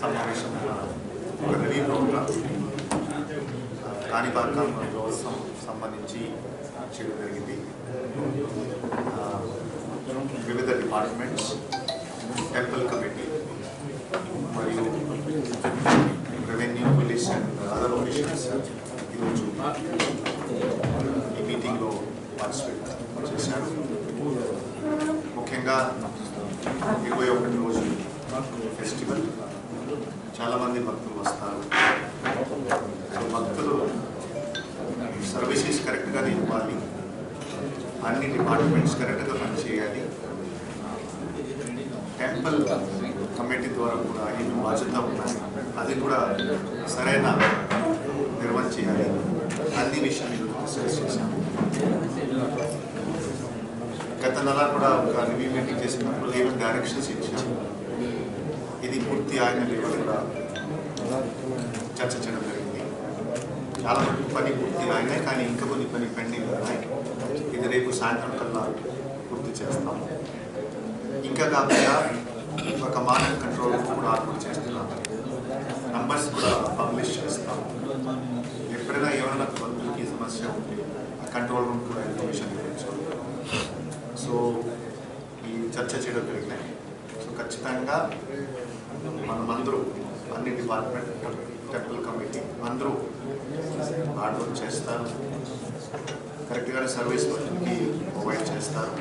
సమావేశం ఒక review programme Kanipakam కోసం సంబంధించి చేయడం జరిగింది. వివిధ డిపార్ట్మెంట్స్ టెంపుల్ కమిటీ మరియు revenue police and other officials ఈరోజు ఈ మీటింగ్లో పార్టిసిపేట్ చేశారు. ముఖ్యంగా ఇరవై ఒకటి రోజు ఫెస్టివల్. చాలామంది భక్తులు వస్తారు. సో భక్తులు సర్వీసెస్ కరెక్ట్గానే ఇవ్వాలి. అన్ని డిపార్ట్మెంట్స్ కరెక్ట్గా పనిచేయాలి. టెంపుల్ కమిటీ ద్వారా కూడా ఏమి బాధ్యత ఉన్నాయి అది కూడా సరైన నిర్వహణ చేయాలి. అన్ని విషయాలు డిస్కస్ చేశాము. గత నెల కూడా ఒక రివ్యూ మీటింగ్ చేసినప్పుడు ఏమి డైరెక్షన్స్ ఇచ్చాము ఇది పూర్తి ఆయన లెవెల్ చర్చ చేయడం జరిగింది. చాలా పని పూర్తి అయినాయి కానీ ఇంకా కొన్ని పని పెండింగ్ ఉన్నాయి. ఇది రేపు సాయంత్రం కల్లా పూర్తి చేస్తాము ఇంకా కాకుండా ఒక మానవ కంట్రోల్ రూమ్ కూడా ఆర్పూర్ చేస్తున్నాము నంబర్స్ కూడా పబ్లిష్ చేస్తాము ఎప్పుడైనా ఎవరైనా బంధువులకి సమస్య ఉంటే ఆ కంట్రోల్ రూమ్ కూడా ఇన్ఫర్మేషన్ ఇవ్వచ్చు. సో ఈ చర్చ చేయడం జరిగినాయి సో ఖచ్చితంగా మనమందరూ అన్ని డిపార్ట్మెంట్ టెంపుల్ కమిటీ అందరూ హార్డ్ వర్క్ చేస్తారు. కరెక్ట్గా సర్వీస్ మనకి ప్రొవైడ్ చేస్తారు.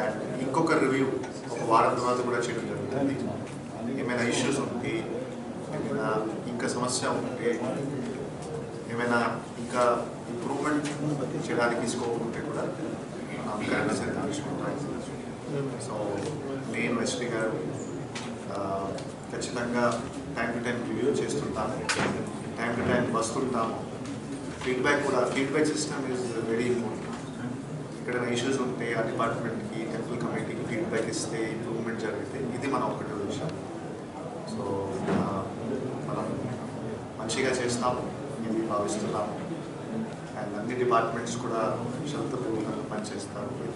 అండ్ ఇంకొక రివ్యూ ఒక వారం తర్వాత కూడా చేయడం జరుగుతుంది. ఏమైనా ఇష్యూస్ ఉంటే ఏమైనా ఇంకా సమస్య ఉంటే ఏమైనా ఇంకా ఇంప్రూవ్మెంట్ చేయడానికి స్కోప్ ఉంటే కూడా కరెక్ట్ చర్యలు సో శ్రీ గారు ఖచ్చితంగా టైం టు టైం రివ్యూ చేస్తుంటాము టైం టు టైం వస్తుంటాము. ఫీడ్బ్యాక్ కూడా feedback system is very important ఎక్కడైనా ఇష్యూస్ ఉంటే ఆ డిపార్ట్మెంట్కి టెంపుల్ కమిటీకి ఫీడ్బ్యాక్ ఇస్తే ఇంప్రూవ్మెంట్ జరిగితే ఇది మన ఒకటి విషయం. సో మనం మంచిగా చేస్తాము ఇది భావిస్తున్నాము. అండ్ అన్ని డిపార్ట్మెంట్స్ కూడా శ్రద్ధపూర్వకంగా పనిచేస్తారు.